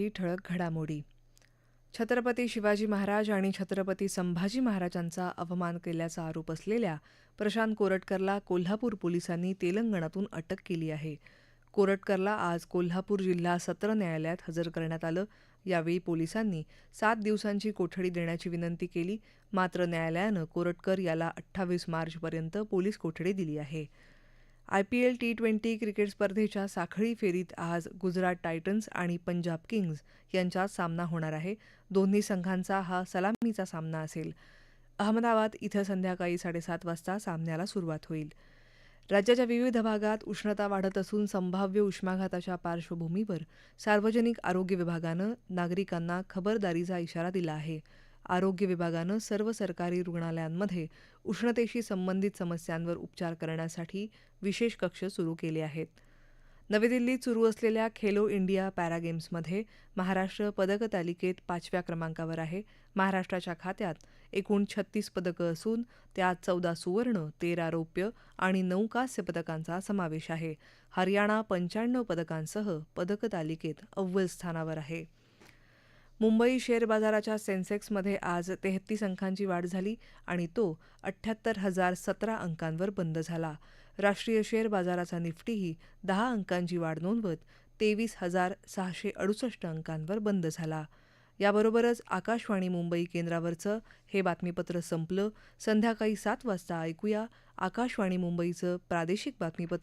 काही ठळक घडामोडी. छत्रपती शिवाजी महाराज आणि छत्रपती संभाजी महाराजांचा अवमान केल्याचा आरोप असलेल्या प्रशांत कोरटकरला कोल्हापूर पोलिसांनी तेलंगणातून अटक केली आहे. कोरटकरला आज कोल्हापूर जिल्हा सत्र न्यायालयात हजर करण्यात आलं. यावेळी पोलिसांनी सात दिवसांची कोठडी देण्याची विनंती केली. मात्र न्यायालयानं कोरटकर याला अठ्ठावीस मार्चपर्यंत पोलीस कोठडी दिली आहे. I P L T twenty cricket स्पर्धेच्या साखळी फेरीत आज गुजरात टायटन्स आणि पंजाब किंग्ज यांच्यात सामना होणार आहे. दोन्ही संघांचा हा सलामीचा सामना असेल. अहमदाबाद इथं संध्याकाळी साडेसात वाजता सामन्याला सुरुवात होईल. राज्याच्या विविध भागात उष्णता वाढत असून संभाव्य उष्माघाताच्या पार्श्वभूमीवर सार्वजनिक आरोग्य विभागानं नागरिकांना खबरदारीचा इशारा दिला आहे. आरोग्य विभागानं सर्व सरकारी रुग्णालयांमध्ये उष्णतेशी संबंधित समस्यांवर उपचार करण्यासाठी विशेष कक्ष सुरू केले आहेत. नवी दिल्लीत सुरू असलेल्या खेलो इंडिया पॅरागेम्समध्ये महाराष्ट्र पदक तालिकेत पाचव्या क्रमांकावर आहे. महाराष्ट्राच्या खात्यात एकूण छत्तीस पदकं असून त्यात चौदा सुवर्ण तेरा रौप्य आणि नऊ कांस्य पदकांचा समावेश आहे. हरियाणा पंच्याण्णव पदकांसह पदक तालिकेत अव्वल स्थानावर आहे. मुंबई शेअर बाजाराच्या सेन्सेक्समध्ये आज तेहतीस अंकांची वाढ झाली आणि तो अठ्ठ्याहत्तर हजार सतरा अंकांवर बंद झाला. राष्ट्रीय शेअर बाजाराचा निफ्टीही दहा अंकांची वाढ नोंदवत तेवीस हजार सहाशे अडुसष्ट अंकांवर बंद झाला. याबरोबरच आकाशवाणी मुंबई केंद्रावरचं हे बातमीपत्र संपलं. संध्याकाळी सात वाजता ऐकूया आकाशवाणी मुंबईचं प्रादेशिक बातमीपत्र.